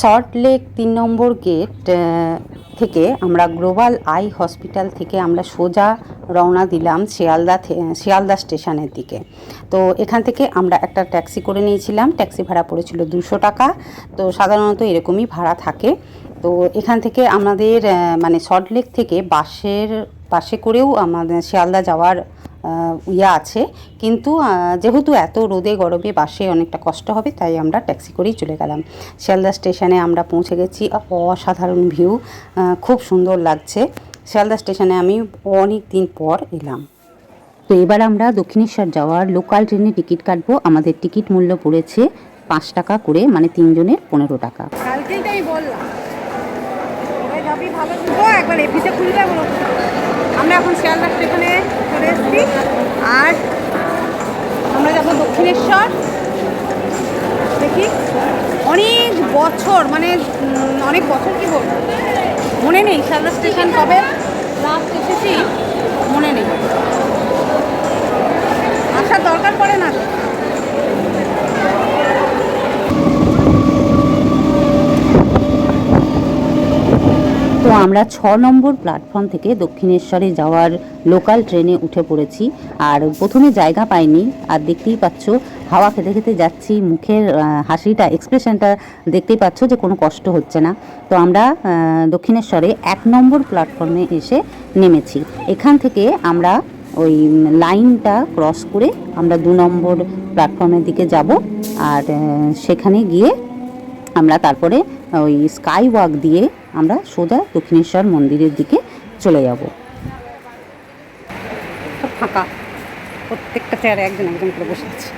Salt lake তিন নম্বর gate থেকে আমরা গ্লোবাল আই হসপিটাল থেকে আমরা সোজা রওনা দিলাম শিয়ালদা শিয়ালদা স্টেশনের দিকে। তো এখান থেকে আমরা একটা ট্যাক্সি করে নিয়েছিলাম, ট্যাক্সি ভাড়া পড়েছিল দুশো টাকা। তো সাধারণত এরকমই ভাড়া থাকে। তো এখান থেকে আমাদের মানে সল্ট লেক থেকে বাসের, বাসে করেও আমাদের শিয়ালদা যাওয়ার ইয়ে আছে। কিন্তু যেহেতু এত রোদে, গরমে বাসে অনেকটা কষ্ট হবে, তাই আমরা ট্যাক্সি করেই চলে গেলাম। শিয়ালদা স্টেশনে আমরা পৌঁছে গেছি। অসাধারণ ভিউ খুব সুন্দর লাগছে। শিয়ালদা স্টেশনে আমি অনেক দিন পর এলাম। তো এবার আমরা দক্ষিণেশ্বর যাওয়ার লোকাল ট্রেনে টিকিট কাটবো। আমাদের টিকিট মূল্য পড়েছে পাঁচ টাকা করে মানে তিনজনের পনেরো টাকা। আমরা এখন শিয়ালদা স্টেশনে চলে এসেছি। আর আমরা যখন দক্ষিণেশ্বর। দেখি। অনেক বছর মানে অনেক বছর কি বলব? মনে নেই সালদা স্টেশন কবে লাস্ট এসেছি, মনে নেই। আসার দরকার পড়ে না। আমরা ছ নম্বর প্ল্যাটফর্ম থেকে দক্ষিণেশ্বরে যাওয়ার লোকাল ট্রেনে উঠে পড়েছি। আর প্রথমে জায়গা পাইনি, আর দেখতেই পাচ্ছ, হাওয়া খেতে খেতে যাচ্ছি, মুখের হাসিটা এক্সপ্রেশনটা দেখতেই পাচ্ছ যে কোনো কষ্ট হচ্ছে না। তো আমরা দক্ষিণেশ্বরে এক নম্বর প্ল্যাটফর্মে এসে নেমেছি। এখান থেকে আমরা ওই লাইনটা ক্রস করে আমরা দু নম্বর প্ল্যাটফর্মের দিকে যাব। আর সেখানে গিয়ে আমরা তারপরে ওই স্কাই ওয়াক দিয়ে আমরা সোজা দক্ষিণেশ্বর মন্দিরের দিকে চলে যাব। ফাঁকা। প্রত্যেকটা চেয়ারে একজন একজন করে বসে আছে।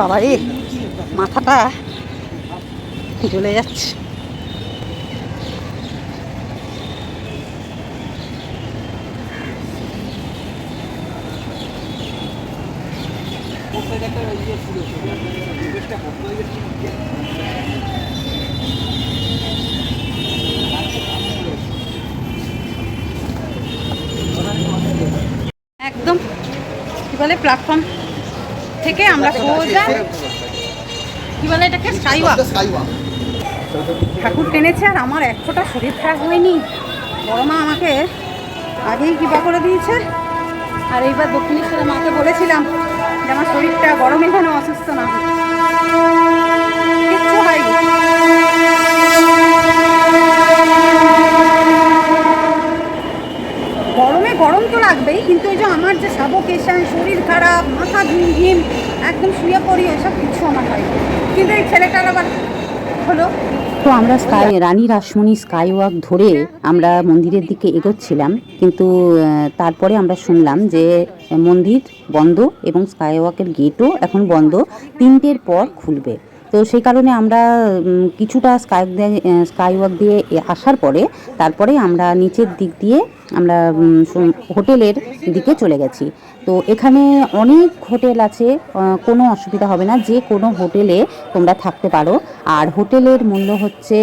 বাবা রে মাথাটা জ্বলে যাচ্ছে। একদম, কি বলে প্ল্যাটফর্ম থেকে আমরা সোজা, কি বলে এটাকে ঠাকুর টেনেছে আর আমার এক ফোঁটা শরীর খারাপ হয়নি। বড় মা আমাকে আগেই কৃপা করে দিয়েছে। আর এইবার দক্ষিণেশ্বরের মাকে বলেছিলাম যে আমার শরীরটা গরমে যেন অসুস্থ না হয়। কিচ্ছু হয়নি। গরমে গরম তো লাগবেই, কিন্তু ওই যে আমার যে সাবকেশন শরীর খারাপ, মাথা ঝিমঝিম একদম শুয়ে পড়ি, এসব কিছু আমার হয়নি। কিন্তু এই ছেলেটার আবার হলো? তো আমরা sky, Rani Rashmoni sky walk ধরে আমরা মন্দিরের দিকে এগোচ্ছিলাম, কিন্তু তারপরে আমরা শুনলাম যে মন্দির বন্ধ এবং স্কাই ওয়াকের গেটও এখন বন্ধ, তিনটের পর খুলবে। তো সেই কারণে আমরা কিছুটা স্কাই স্কাই ওয়াক দিয়ে আসার পরে, তারপরে আমরা নিচের দিক দিয়ে আমরা হোটেলের দিকে চলে গেছি। তো এখানে অনেক হোটেল আছে কোনো অসুবিধা হবে না, যে কোনো হোটেলে তোমরা থাকতে পারো। আর হোটেলের মূল্য হচ্ছে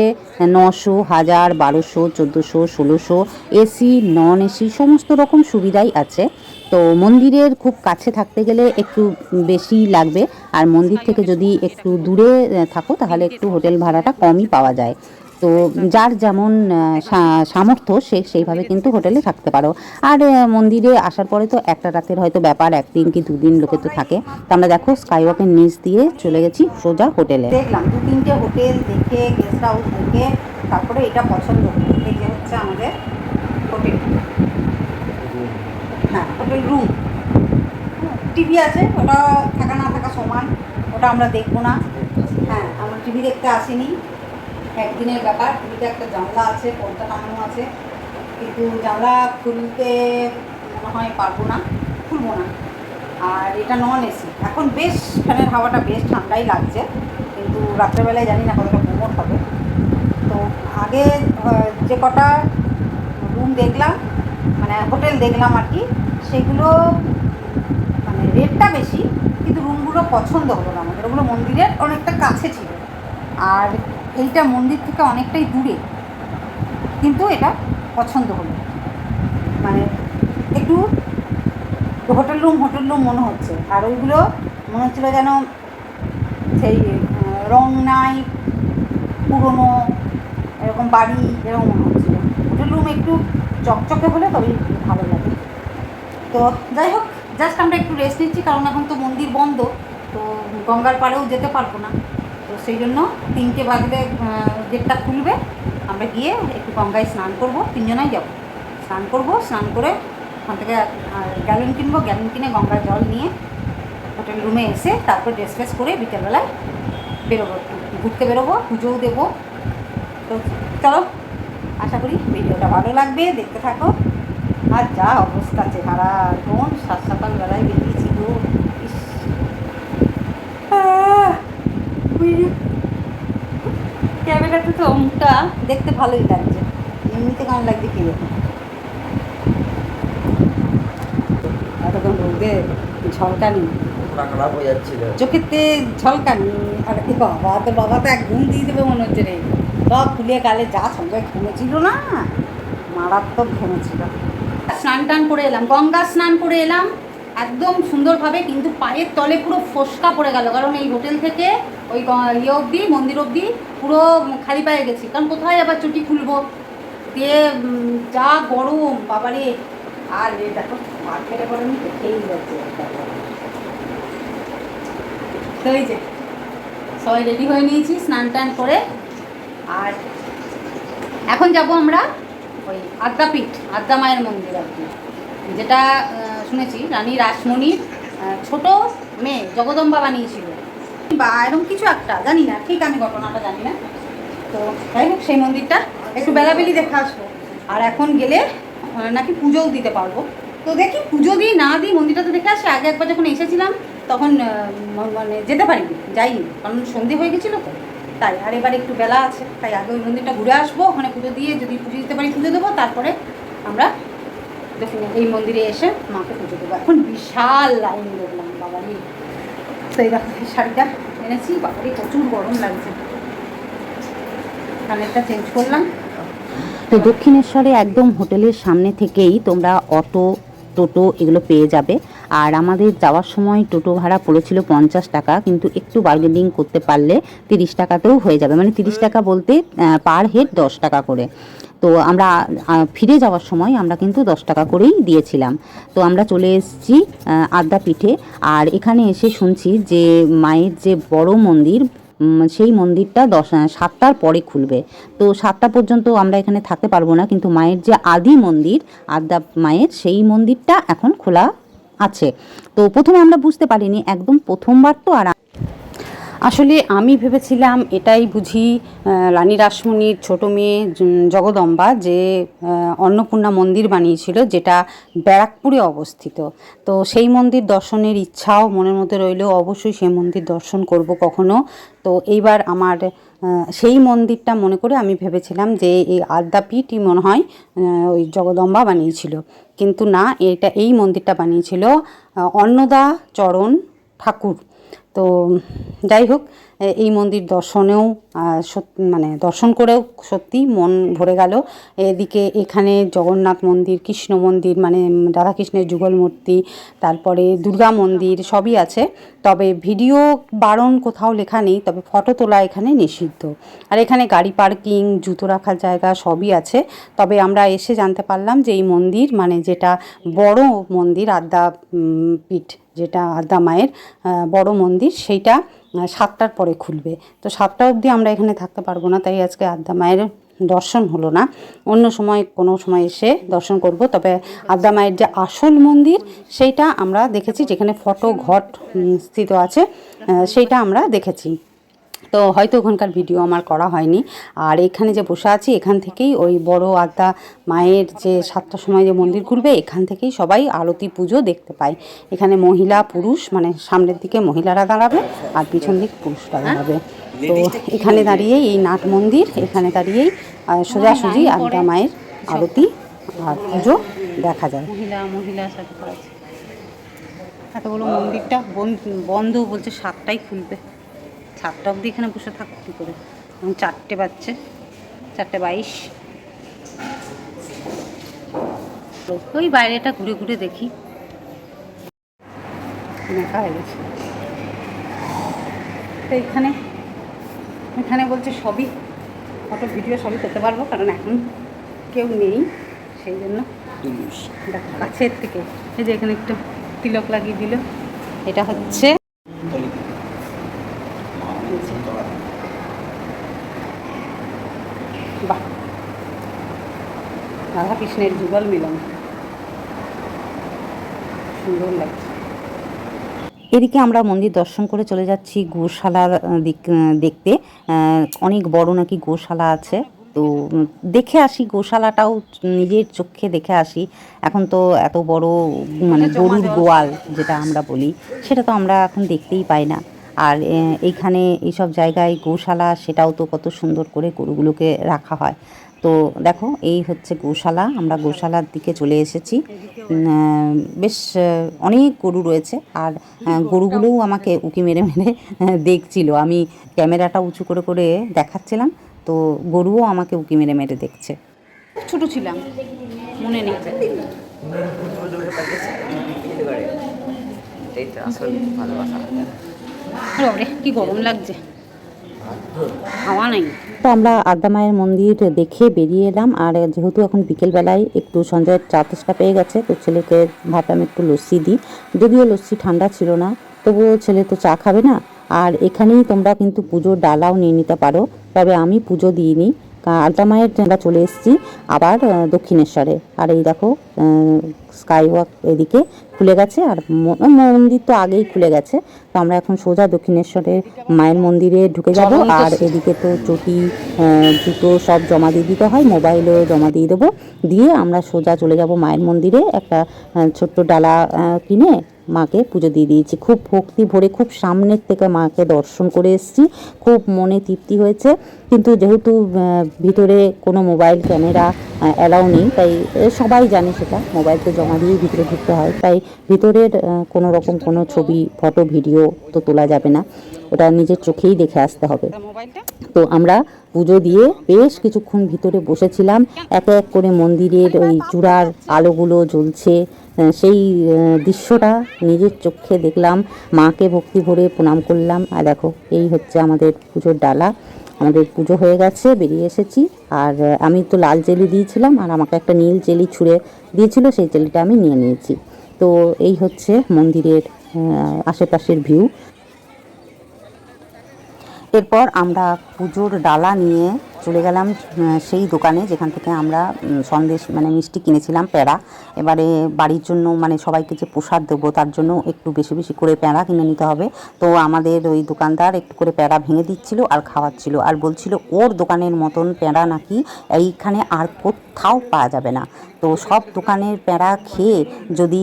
নশো, হাজার, বারোশো, চোদ্দোশো, ষোলোশো, এসি, নন এসি, সমস্ত রকম সুবিধাই আছে। তো মন্দিরের খুব কাছে থাকতে গেলে একটু বেশি লাগবে। আর মন্দির থেকে যদি একটু দূরে থাকো, তাহলে একটু হোটেল ভাড়াটা কমই পাওয়া যায়। তো যার যেমন সামর্থ্য, সে সেইভাবে কিন্তু হোটেলে থাকতে পারো। আর মন্দিরে আসার পরে তো একটা রাতের হয়তো ব্যাপার, একদিন কি দুদিন লোকে তো থাকে। তো আমরা দেখো, স্কাইওয়াকের নিচ দিয়ে চলে গেছি সোজা হোটেলে। দেখলাম দু তিনটে হোটেল দেখে গেস্ট হাউস দেখে, তারপরে এটা পছন্দ হচ্ছে আমাদের হোটেল। হ্যাঁ হোটেল রুম টিভি আছে, ওটা থাকা না থাকা সমান, ওটা আমরা দেখব না। হ্যাঁ আমরা টিভি দেখতে আসিনি। একদিনের ব্যাপার টিভিতে একটা জানলা আছে, পর্দা টাঙানো আছে। কিন্তু জানলা খুলতে মনে হয় পারব না, খুলবো না। আর এটা নন এসি এখন বেশ ফ্যানের হাওয়াটা বেশ ঠান্ডাই লাগছে, কিন্তু রাত্রেবেলায় জানি না কতটা কোমর হবে। তো আগে যে কটা রুম দেখলাম মানে হোটেল দেখলাম আর কি, সেগুলো মানে রেটটা বেশি, কিন্তু রুমগুলো পছন্দ হলো না আমাদের। ওগুলো মন্দিরের অনেকটা কাছে ছিল। আর এইটা মন্দির থেকে অনেকটাই দূরে। কিন্তু এটা পছন্দ হলো মানে একটু হোটেল রুম হোটেল রুম মনে হচ্ছে। আর ওইগুলো মনে হচ্ছিল যেন সেই রং নাই, পুরনো, এরকম বাড়ি, এরকম মনে হচ্ছিল। হোটেল রুম একটু চকচকে হলে তবেই ভালো লাগে। তো যাই হোক জাস্ট আমরা একটু রেস্ট নিচ্ছি, কারণ এখন তো মন্দির বন্ধ, তো গঙ্গার পাড়েও যেতে পারব না। তো সেই জন্য তিনটে বাজলে গেটটা খুলবে। আমরা গিয়ে একটু গঙ্গায় স্নান করব। তিনজনাই যাব। স্নান করব, স্নান করে ওখান থেকে গ্যালন কিনবো। গ্যালন কিনে গঙ্গার জল নিয়ে হোটেল রুমে এসে তারপর ড্রেস ফ্রেস করে বিকেলবেলায় বেরোবো। ঘুরতে বেরোবো, পুজোও দেবো। তো চলো, আশা করি ভিডিওটা ভালো লাগবে। দেখতে থাকো। আর যা অবস্থা, চেহারা কোন সাত সকাল ক্যামেরাতে তো মুখটা দেখতে ভালোই লাগছে। এমনিতে কেমন লাগছে কি। এতক্ষণ রোদে ঝলকানি। খারাপ হয়ে যাচ্ছিল। ঝলকানি। আর এ বাবা তো বাবা তো এক ঘুম দিয়ে দেবে মনে হচ্ছে রে। সব ফুলিয়ে গালে যা ঘুমেছিল না? মারাত্মক ঘুমেছিল। স্নান টান করে এলাম। গঙ্গা স্নান করে এলাম। একদম সুন্দরভাবে কিন্তু পায়ের তলে পুরো ফোসকা পড়ে গেল। কারণ এই হোটেল থেকে ওই ইয়ে অবধি, মন্দির অবধি পুরো খালি পায়ে গেছি। কারণ কোথায় আবার চুটি খুলবো? দিয়ে যা গরম, বাবারে। আর দেখো, মার্কেটে করে আমি দেখেই যাচ্ছে। যে, সবাই রেডি হয়ে নিয়েছি, স্নান টান করে। আর এখন যাব আমরা ওই আদ্যাপীঠ, আদ্যা মায়ের মন্দির আর কি। যেটা শুনেছি, রানী রাসমণির ছোট মেয়ে, জগদম্বা বানিয়েছিল। বা এরকম কিছু একটা, জানি না, ঠিক আমি ঘটনাটা জানি না। তো যাই হোক, সেই মন্দিরটা একটু বেলাবেলি দেখে আসব। আর এখন গেলে নাকি পুজোও দিতে পারব। তো দেখি, পুজো দিই, না দিই মন্দিরটা তো দেখে আসি। আগে একবার যখন এসেছিলাম, তখন মানে যেতে পারিনি, যাইনি, কারণ সন্ধে হয়ে গেছিল তো। তাই, আর এবার একটু বেলা আছে, তাই আগে ওই মন্দিরটা ঘুরে আসব, ওখানে পুজো দিয়ে যদি পুজো দিতে পারি, পুজো দেবো, তারপরে আমরা দেখুন এই মন্দিরে এসে মাকে পুজো দেবো। এখন বিশাল লাইন দেখলাম বাবারি। তো এই দেখো এই শাড়িটা এনেছি বাবারি প্রচুর গরম লাগছে। কানেরটা চেঞ্জ করলাম। তো দক্ষিণেশ্বরে একদম হোটেলের সামনে থেকেই তোমরা অটো টোটো এগুলো পেয়ে যাবে। আর আমাদের যাওয়ার সময় টোটো ভাড়া পড়েছিল পঞ্চাশ টাকা কিন্তু একটু বার্গেনিং করতে পারলে তিরিশ টাকাতেও হয়ে যাবে। মানে তিরিশ টাকা বলতে পার হেড দশ টাকা করে। তো আমরা ফিরে যাওয়ার সময় আমরা কিন্তু দশ টাকা করেই দিয়েছিলাম। তো আমরা চলে এসেছি আদ্যাপীঠে আর এখানে এসে শুনছি যে মায়ের যে বড় মন্দির সেই মন্দিরটা দশ সাতটার পরে খুলবে। তো সাতটা পর্যন্ত আমরা এখানে থাকতে পারব না, কিন্তু মায়ের যে আদি মন্দির আদ্যা মায়ের, সেই মন্দিরটা এখন খোলা আছে। তো প্রথমে আমরা বুঝতে পারিনি, একদম প্রথমবার তো আর আসলে আমি ভেবেছিলাম এটাই বুঝি রানী রাসমণির ছোট মেয়ে জগদম্বা যে অন্নপূর্ণা মন্দির বানিয়েছিল যেটা ব্যারাকপুরে অবস্থিত। তো সেই মন্দির দর্শনের ইচ্ছাও মনের মধ্যে রইলেও অবশ্যই সেই মন্দির দর্শন করব কখনো। তো এইবার আমার সেই মন্দিরটা মনে করে আমি ভেবেছিলাম যে এই আদ্যাপীঠই মনে হয় ওই জগদম্বা বানিয়েছিল। কিন্তু না, এটা এই মন্দিরটা বানিয়েছিল অন্নদা চরণ ঠাকুর। তো যাই হোক এই মন্দির দর্শনেও মানে দর্শন করেও সত্যি মন ভরে গেল। এদিকে এখানে জগন্নাথ মন্দির, কৃষ্ণ মন্দির মানে রাধাকৃষ্ণের যুগল মূর্তি তারপরে দুর্গা মন্দির সবই আছে। তবে ভিডিও বারণ কোথাও লেখা নেই, তবে ফটো তোলা এখানে নিষিদ্ধ। আর এখানে গাড়ি পার্কিং, জুতো রাখার জায়গা সবই আছে। তবে আমরা এসে জানতে পারলাম যে এই মন্দির মানে যেটা বড় মন্দির, আদ্যা পীঠ, যেটা আদ্যা মায়ের বড় মন্দির, সেইটা সাতটার পরে খুলবে। তো সাতটা অবধি আমরা এখানে থাকতে পারব না, তাই আজকে আদ্যা মায়ের দর্শন হলো না। অন্য সময়, কোনো সময় এসে দর্শন করব, তবে আদ্যা মায়ের যে আসল মন্দির, সেইটা আমরা দেখেছি, যেখানে ফটো ঘট স্থিত আছে সেইটা আমরা দেখেছি। তো হয়তো ওখানকার ভিডিও আমার করা হয়নি। আর এখানে যে বসে আছি, এখান থেকেই ওই বড় আদ্যা মায়ের যে সাতটার সময় যে মন্দির ঘুরবে, এখান থেকেই সবাই আরতি পুজো দেখতে পায়। এখানে মহিলা, পুরুষ মানে সামনের দিকে মহিলারা দাঁড়াবে আর পিছন দিকে পুরুষরা দাঁড়াবে। তো এখানে দাঁড়িয়েই এই নাট মন্দির, এখানে দাঁড়িয়েই সোজাসুজি আদ্যা মায়ের আরতি আর পুজো দেখা যায়। মহিলা মহিলার সাথে এত বড় মন্দিরটা বন- বন্ধ বলছে সাতটাই খুলবে। সাতটা অবধি এখানে বসে থাকো কী করে? এখন চারটে বাচ্চে চারটে বাইশ। ওই বাইরেটা ঘুরে ঘুরে দেখি। দেখা হয়ে গেছে। তো এখানে এখানে বলছে সবই। ফটো ভিডিও সবই করতে পারব কারণ এখন কেউ নেই সেই জন্য। দেখো কাছের থেকে। এই যে এখানে একটু তিলক লাগিয়ে দিল। এটা হচ্ছে কৃষ্ণের যুগল মিলন। সুন্দর লাগছে। এদিকে আমরা মন্দির দর্শন করে চলে যাচ্ছি গোশালার দিক দেখতে। অনেক বড় নাকি গোশালা আছে। তো দেখে আসি গোশালাটাও নিজের চোখে দেখে আসি। এখন তো এত বড় মানে গরুর গোয়াল যেটা আমরা বলি সেটা তো আমরা এখন দেখতেই পাই না। আর এইখানে এইসব জায়গায় গোশালা সেটাও তো কত সুন্দর করে গরুগুলোকে রাখা হয়। তো দেখো এই হচ্ছে গোশালা। আমরা গোশালার দিকে চলে এসেছি। বেশ অনেক গরু রয়েছে। আর গরুগুলোও আমাকে উকি মেরে মেরে দেখছিল। আমি ক্যামেরাটা উঁচু করে করে দেখাচ্ছিলাম। তো গরুও আমাকে উকি মেরে মেরে দেখছে। ছোট ছিলাম। মনে নেই। এই তো আসল ভালোবাসা। বাবরে কি গরম লাগছে। হাওয়া নাই। তো আমরা আদ্যা মায়ের মন্দির দেখে বেরিয়ে এলাম। আর যেহেতু এখন বিকেলবেলায় একটু সঞ্জয়ের চা তেষ্টা পেয়ে গেছে, তো ছেলেকে ভাবলাম একটু লস্যি দিই। যদিও লস্যি ঠান্ডা ছিল না, তবুও ছেলে তো চা খাবে না। আর এখানেই তোমরা কিন্তু পুজোর ডালাও নিয়ে নিতে পারো, তবে আমি পুজো দিইনি। আদ্যা মায়ের আমরা চলে এসেছি আবার দক্ষিণেশ্বরে। আর এই দেখো স্কাই ওয়াক এদিকে খুলে গেছে আর মন্দির তো আগেই খুলে গেছে। তো আমরা এখন সোজা দক্ষিণেশ্বরের মায়ের মন্দিরে ঢুকে যাব। আর এদিকে তো চটি জুতো সব জমা দিয়ে দিতে হয় মোবাইলও জমা দিয়ে দেবো। দিয়ে আমরা সোজা চলে যাব মায়ের মন্দিরে একটা ছোট্ট ডালা কিনে মাকে পুজো দিয়ে দিয়েছি। খুব ভক্তি ভরে খুব সামনের থেকে মাকে দর্শন করে এসেছি। খুব মনে তৃপ্তি হয়েছে। কিন্তু যেহেতু ভিতরে কোনো মোবাইল ক্যামেরা অ্যালাউ নেই তাই সবাই জানে সেটা। মোবাইল তো জমা দিয়েই ভিতরে ঢুকতে হয়। তাই ভিতরের কোনো রকম কোনো ছবি ফটো ভিডিও তো তোলা যাবে না। ওটা নিজের চোখেই দেখে আসতে হবে। তো আমরা পুজো দিয়ে বেশ কিছুক্ষণ ভিতরে বসেছিলাম। এক এক করে মন্দিরের ওই চূড়ার আলোগুলো জ্বলছে। সেই দৃশ্যটা নিজের চোখে দেখলাম, মাকে ভক্তি ভরে প্রণাম করলাম। আর দেখো, এই হচ্ছে আমাদের পুজোর ডালা। আমাদের পুজো হয়ে গেছে, বেরিয়ে এসেছি। আর আমি তো লাল জেলি দিয়েছিলাম, আর আমাকে একটা নীল জেলি ছুঁড়ে দিয়েছিল, সেই জেলিটা আমি নিয়ে নিয়েছি। তো এই হচ্ছে মন্দিরের আশেপাশের ভিউ। এরপর আমরা পুজোর ডালা নিয়ে চলে গেলাম সেই দোকানে যেখান থেকে আমরা সন্দেশ মানে মিষ্টি কিনেছিলাম প্যাড়া এবারে বাড়ির জন্য মানে সবাইকে যে প্রসাদ দেবো, তার জন্য একটু বেশি বেশি করে প্যাড়া কিনে নিতে হবে। তো আমাদের ওই দোকানদার একটু করে প্যাড়া ভেঙে দিচ্ছিল আর খাওয়াচ্ছিল আর বলছিল, ওর দোকানের মতন প্যাড়া নাকি এইখানে আর কোথাও পাওয়া যাবে না। তো সব দোকানের প্যাড়া খেয়ে যদি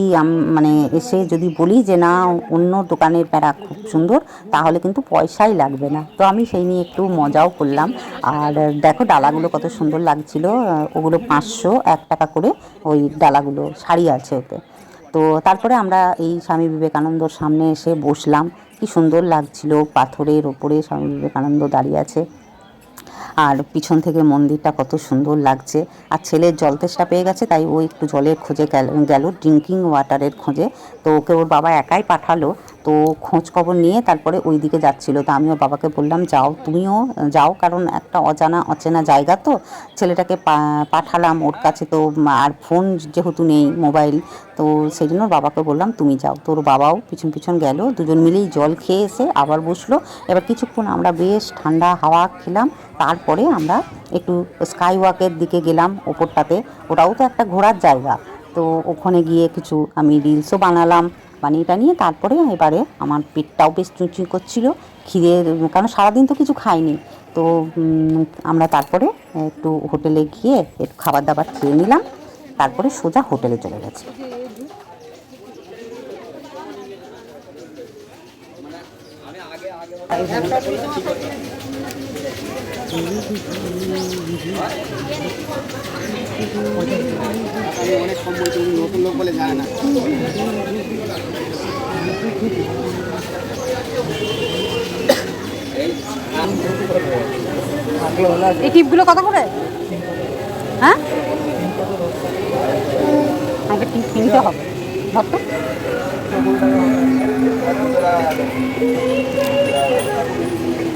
মানে এসে যদি বলি যে, না, অন্য দোকানের প্যাড়া খুব সুন্দর, তাহলে কিন্তু পয়সাই লাগবে না। তো আমি সেই নিয়ে একটু মজাও করলাম। আর দেখো ডালাগুলো কত সুন্দর লাগছিল। ওগুলো পাঁচশো, এক টাকা করে ওই ডালাগুলো, শাড়ি আছে ওতে। তো তারপরে আমরা এই স্বামী বিবেকানন্দর সামনে এসে বসলাম। কি সুন্দর লাগছিল, পাথরের ওপরে স্বামী বিবেকানন্দ দাঁড়িয়ে আছে। আর পিছন থেকে মন্দিরটা কত সুন্দর লাগছে। আর ছেলের জল তেষ্টা পেয়ে গেছে, তাই ও একটু জলের খোঁজে গেল- গেল ড্রিঙ্কিং ওয়াটারের খোঁজে। তো ওকে ওর বাবা একাই পাঠালো। তো খোঁজ খবর নিয়ে তারপরে ওই দিকে যাচ্ছিল। তো আমি ওর বাবাকে বললাম, যাও, তুমিও যাও, কারণ একটা অজানা, অচেনা জায়গা তো। ছেলেটাকে পাঠালাম ওর কাছে তো, আর ফোন যেহেতু নেই, মোবাইল। তো সেই জন্য বাবাকে বললাম, তুমি যাও। তোর বাবাও পিছন পিছন গেল, দুজন মিলেই জল খেয়ে এসে আবার বসল। এবার কিছুক্ষণ আমরা বেশ ঠান্ডা হাওয়া খেলাম, তারপরে আমরা একটু স্কাই ওয়াকের দিকে গেলাম ওপরটাতে। ওটাও তো একটা ঘোরার জায়গা। তো ওখানে গিয়ে কিছু আমি রিলসও বানালাম। বানিয়ে টানিয়ে তারপরে এবারে আমার পেটটাও বেশ চুঁচুঁ করছিল খিদে কারণ সারাদিন তো কিছু খাইনি। তো আমরা তারপরে একটু হোটেলে গিয়ে একটু খাবার দাবার খেয়ে নিলাম, তারপরে সোজা হোটেলে চলে গেছি। অনেক কম বলছে নতুন লোক বলে না এই টিপগুলো কত করে? হ্যাঁ? কি- কিনতে হবে। ধর তো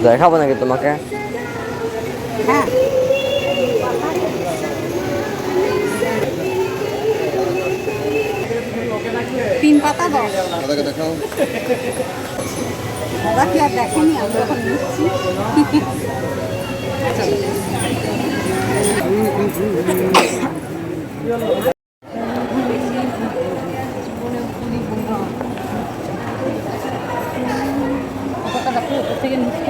দেখাবো নাকি তোমাকে? হ্যাঁ। তিন পাতা দশ দাদাকে দেখাও। দাদা কি আর দেখেনি আমি যখন নিচ্ছি। থেকে নিচ্ছি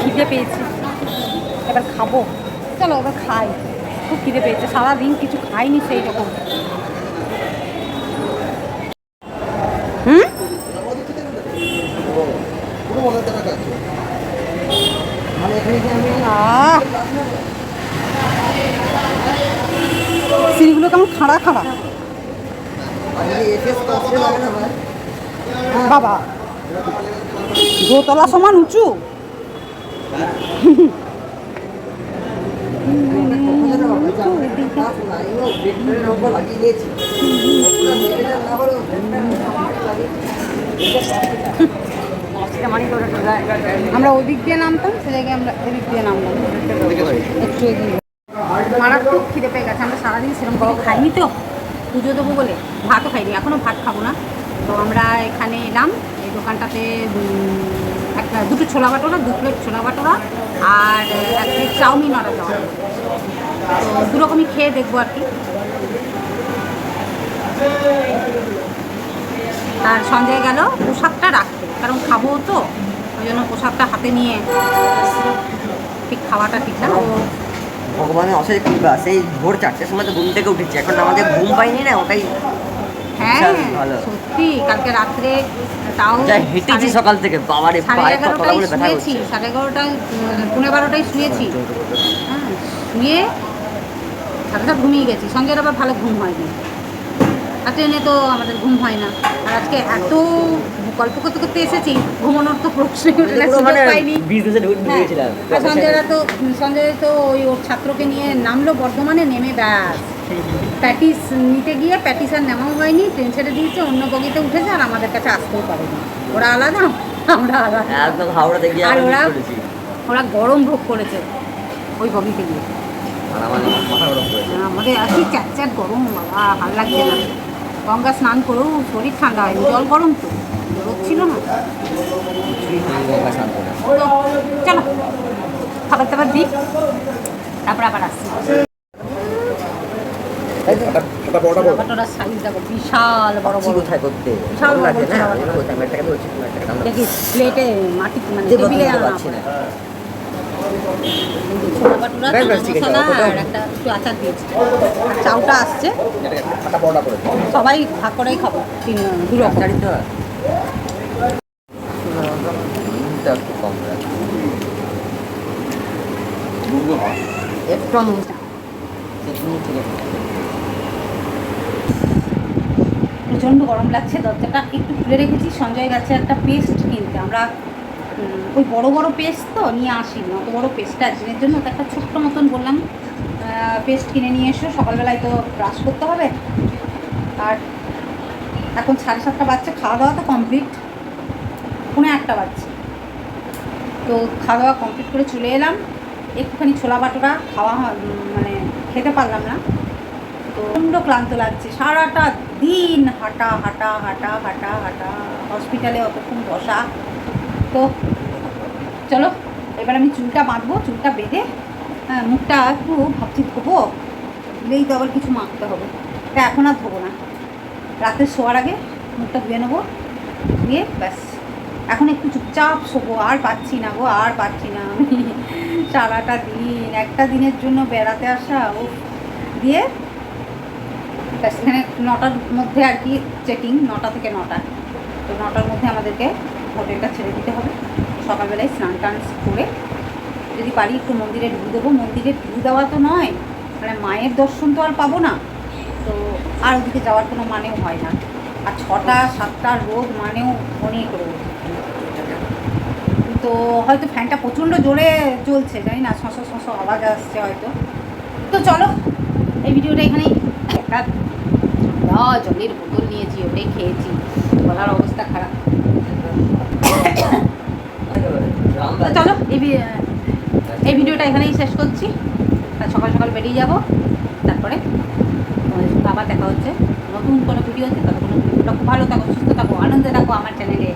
খিদে পেয়েছে এবার খাব চলো এবার খাই খুব খিদে পেয়েছে। সারাদিন কিছু খাইনি সেই রকম। হুম! সিঁড়িগুলো কেমন খাড়া খাড়া। বাবা, দোতলা সমান উঁচু। আমরা ওদিক দিয়ে নামতাম, সে জায়গায় আমরা এদিক দিয়ে নামলাম। একটু এগিয়ে। মারাত্মক খিদে পেয়ে গেছে, আমরা সারাদিন সেরকম করে খাইনি তো। পুজো দেবো বলে ভাতও খাইনি এখনও ভাত খাব না। তো আমরা এখানে এলাম, এই দোকানটাতে একটা দুটো ছোলা বাটোরা, দু প্লেট ছোলা বাটোরা আর এক প্লেট চাউমিন অর্ডার দেওয়া। তো দুরকমই খেয়ে দেখব আর কি। আর সঞ্জয় গেল পোশাকটা রাখতে কারণ খাব তো ওই জন্য পোশাকটা হাতে নিয়ে ঠিক খাওয়াটা ঠিক না। ভগবানের অশেষ কৃপা সেই ভোর চারটের সময় তো ঘুম থেকে উঠেছি এখন আমাদের ঘুম পাইনি না ওটাই হ্যাঁ। সত্যি কালকে রাত্রে তাও হেঁটেছি সকাল থেকে বাবারে সাড়ে এগারোটায় শুয়েছি সাড়ে এগারোটায় উম, পৌনে বারোটায় শুয়েছি। হ্যাঁ শুয়ে সাথে সাথে ঘুমিয়ে গেছি। সঞ্জয়ের আবার ভালো ঘুম হয়নি। আর ট্রেনে তো আমাদের ঘুম হয় না। আর আজকে এত গল্প করতে করতে এসেছি ঘুমানোর তো প্রশ্নই ওঠে না, পুরো সুযোগ মানে পাইনি। হ্যাঁ, আর সঞ্জয়রা তো সঞ্জয় তো ওই ওর ছাত্রকে নিয়ে নামলো বর্ধমানে নেমে ব্যাস। প্যাটিস নিতে গিয়ে প্যাটিস আর নেওয়াও হয়নি ট্রেন ছেড়ে দিয়েছে অন্য বগিতে উঠেছে আর আমাদের কাছে আসতেও পারেনি। ওরা আলাদা আমরা আলাদা। আর ওরা ওরা গরম ভোগ করেছে ওই বগিতে গিয়ে। আমাদের আছি চ্যাট চ্যাট গরম বাবা ভালো লাগছে না। গঙ্গা স্নান করেও শরীর ঠান্ডা হয়নি জল গরম তো রোদ ছিল না। চলো খাবার দাবার দিই তারপর আবার আসছি। বিশাল বড় বড়। কোথায় করতে? বিশাল বড় প্লেটে মাটি মানে ছোলা বাটুরা বেশ, চানা বেশ, ঠিক আছে, মশলা আর একটা একটু আচার দিয়েছি। চাউটা আসছে। সবাই ভাগ করেই খাব তিন দু রকম। নুনটা প্রচণ্ড গরম লাগছে দরজাটা একটু খুলে রেখেছি। সঞ্জয় গেছে একটা পেস্ট কিনতে। আমরা ওই বড় বড় পেস্ট তো নিয়ে আসিনি, অত বড় পেস্টটা দিনের জন্য তো একটা ছোট্ট মতন বললাম পেস্ট কিনে নিয়ে এসো, সকালবেলায় তো ব্রাশ করতে হবে। আর এখন সাড়ে সাতটা বাচ্চা খাওয়া দাওয়া তো কমপ্লিট পৌনে একটা বাজছে। তো খাওয়া দাওয়া কমপ্লিট করে চলে এলাম। একটুখানি ছোলা বাটোরা খাওয়া মানে খেতে পারলাম না। তো প্রচণ্ড ক্লান্ত লাগছে। সারাটা দিন হাঁটা হাঁটা হাঁটা হাঁটা হাঁটা। হসপিটালে অতক্ষণ বসা। তো চলো, এবার আমি চুলটা বাঁধবো, চুলটা বেঁধে হ্যাঁ মুখটা একটু ভাবছি ধোবো, ধুলেই তো আবার কিছু মাখতে হবে। তা এখন আর ধোবো না। রাতে শোয়ার আগে মুখটা ধুয়ে নেব, ধুয়ে ব্যাস। এখন একটু চুপচাপ শোবো, আর পাচ্ছি না গো, আর পাচ্ছি না আমি। সারাটা দিন, একটা দিনের জন্য বেড়াতে আসা ও দিয়ে ব্যাস, এখানে নটার মধ্যে আর কি চেকিং নটা থেকে নটা। তো নটার মধ্যে আমাদেরকে হোটেলটা ছেড়ে দিতে হবে। সকালবেলায় স্নান টান করে যদি পারি একটু মন্দিরে ঢুকে দেবো। মন্দিরে ঢুকে দেওয়া তো নয় মানে মায়ের দর্শন তো আর পাবো না। তো আর ওদিকে যাওয়ার কোনো মানেও হয় না। আর ছটা, সাতটা রোদ মানেও অনেক রোদ তো হয়তো ফ্যানটা প্রচণ্ড জোরে চলছে জানি না? শস শস আওয়াজ আসছে হয়তো। তো চলো, এই ভিডিওটা এখানেই। একটা জলের বোতল নিয়েছি ওটাই খেয়েছি। গলার অবস্থা খারাপ। চলো, এই ভিডিওটা এখানেই শেষ করছি। আর সকাল সকাল বেরিয়ে যাব। তারপরে সঙ্গে আবার দেখা হচ্ছে। নতুন কোনো ভিডিও আছে, ততক্ষণ ভিডিওটা খুব ভালো থাকো, সুস্থ থাকো, আনন্দে থাকো আমার চ্যানেলে।